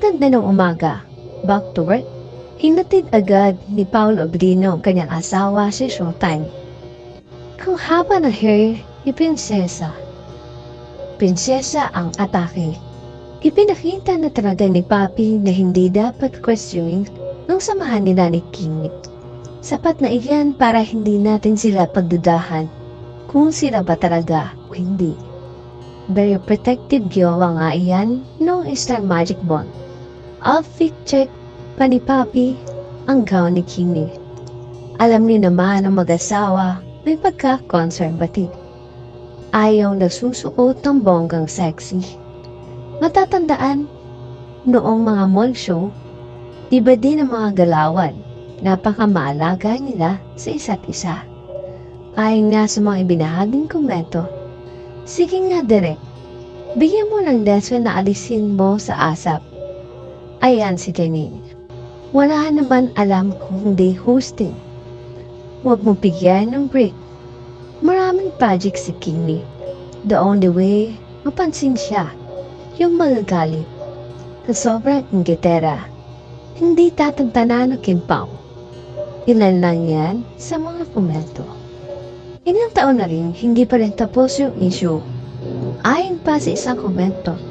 Ang ganda ng umaga. Back to work. Hinatid agad ni Paolo Brino ang kanyang asawa si Showtime. Kung haba ng hair ni Prinsesa. Prinsesa ang atake. Ipinakita na talaga ni Papi na hindi dapat questioning nung samahan nila ni King. Sapat na iyan para hindi natin sila pagdudahan kung sila ba talaga o hindi. Very protective ginawa nga iyan nung Star Magic Bond. Outfit check pa ni ang gown ni Kimi. Alam ni naman ang mag-asawa may pagka-conservative. Ayaw nagsusuot ng bonggang sexy. Matatandaan, noong mga mall show, iba din ang mga galawan. Napakamaalaga nila sa isa't isa. Ayon nga sa mga ibinahaging komento, sige nga direct, bigyan mo ng lesson na alisin mo sa asap. Ayan si Janine. Wala naman alam kung hindi hosting. Huwag mo bigyan ng break. Maraming project si Kimi. The only way, mapansin siya. Yung magagalit. Sa sobrang inggitera. Hindi tatantanan ng kimpaw. Ilan lang yan sa mga komento. Ilang taon na rin, hindi pa rin tapos yung issue. Ayon pa sa isang komento.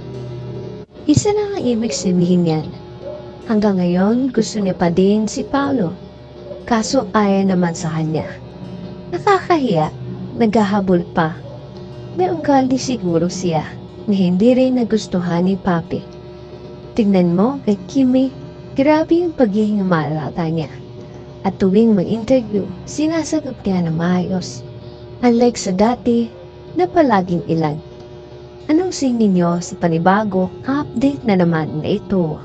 Isa lang ang ibig sabihin yan. Hanggang ngayon, gusto niya pa din si Paolo. Kaso ayaw naman sa kanya. Nakakahiya, naghahabol pa. May ugali siguro siya na hindi rin nagustuhan ni Papi. Tingnan mo kay Kimi, grabe yung pagiging maalata niya. At tuwing mag-interview, sinasagot niya na maayos. Unlike sa dati, na palaging ilan. Anong sing ninyo sa panibago update na naman na ito?